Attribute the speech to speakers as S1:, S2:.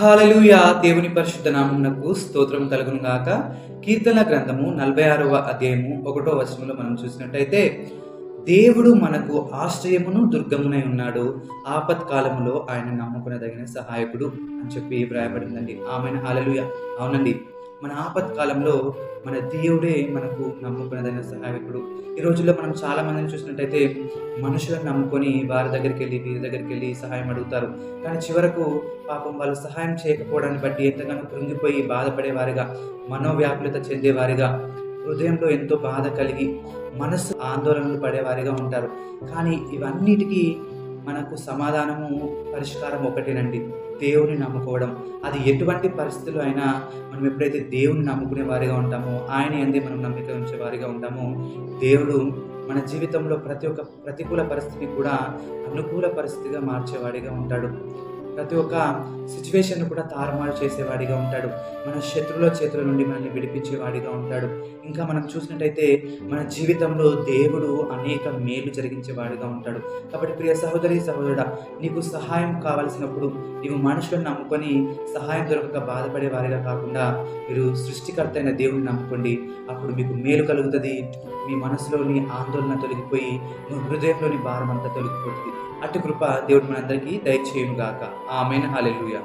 S1: Hallelujah దేవుని పరిశుద్ధ నామమునకు స్తోత్రం కలుగును గాక. కీర్తన గ్రంథము నలభై ఆరవ అధ్యాయము ఒకటో వచనంలో మనం చూసినట్టయితే దేవుడు మనకు ఆశ్రయమును దుర్గమునై ఉన్నాడు. ఆపత్కాలములో ఆయన నమ్ముకునదగిన సహాయకుడు అని చెప్పి వ్రాయబడిందండి ఆమె హాలలుయ. అవునండి. మన ఆపత్కాలంలో మన దేవుడే మనకు నమ్ముకున్నదైన సహాయకుడు. ఈ రోజుల్లో మనం చాలా మందిని చూసినట్టయితే మనుషులను నమ్ముకొని వారి దగ్గరికి వెళ్ళి వీరి దగ్గరికి వెళ్ళి సహాయం అడుగుతారు. కానీ చివరకు పాపం వాళ్ళు సహాయం చేయకపోవడాన్ని బట్టి ఎంతగానో కృంగిపోయి బాధపడేవారిగా మనోవ్యాకులత చెందేవారిగా హృదయంలో ఎంతో బాధ కలిగి మనస్సు ఆందోళనలు పడేవారిగా ఉంటారు. కానీ ఇవన్నిటికీ మనకు సమాధానము పరిష్కారం ఒకటేనండి. దేవుని నమ్ముకోవడం. అది ఎటువంటి పరిస్థితులు అయినా మనం ఎప్పుడైతే దేవుని నమ్ముకునే వారిగా ఉంటామో ఆయన ఎందే మనం నమ్మిక ఉంచే వారిగా ఉంటామో దేవుడు మన జీవితంలో ప్రతి ఒక్క ప్రతికూల పరిస్థితిని కూడా అనుకూల పరిస్థితిగా మార్చేవాడిగా ఉంటాడు. ప్రతి ఒక్క సిచ్యువేషన్ కూడా తారుమారు చేసేవాడిగా ఉంటాడు. మన శత్రువుల చేతుల నుండి మనల్ని విడిపించేవాడిగా ఉంటాడు. ఇంకా మనం చూసినట్టయితే మన జీవితంలో దేవుడు అనేక మేలు జరిగించేవాడిగా ఉంటాడు. కాబట్టి ప్రియ సహోదరి సహోదరుడా నీకు సహాయం కావలసినప్పుడు నీవు మనుషులను నమ్ముకొని సహాయం దొరకక బాధపడే వారిగా కాకుండా మీరు సృష్టికర్త అయిన దేవుని నమ్ముకోండి. అప్పుడు మీకు మేలు కలుగుతుంది. మీ మనసులోని ఆందోళన తొలగిపోయి మీ హృదయంలోని భారం అంతా తొలగిపోతుంది. అటు కృప దేవుడు మనందరికీ దయచేయుగాక ఆమెన్. హల్లెలూయా.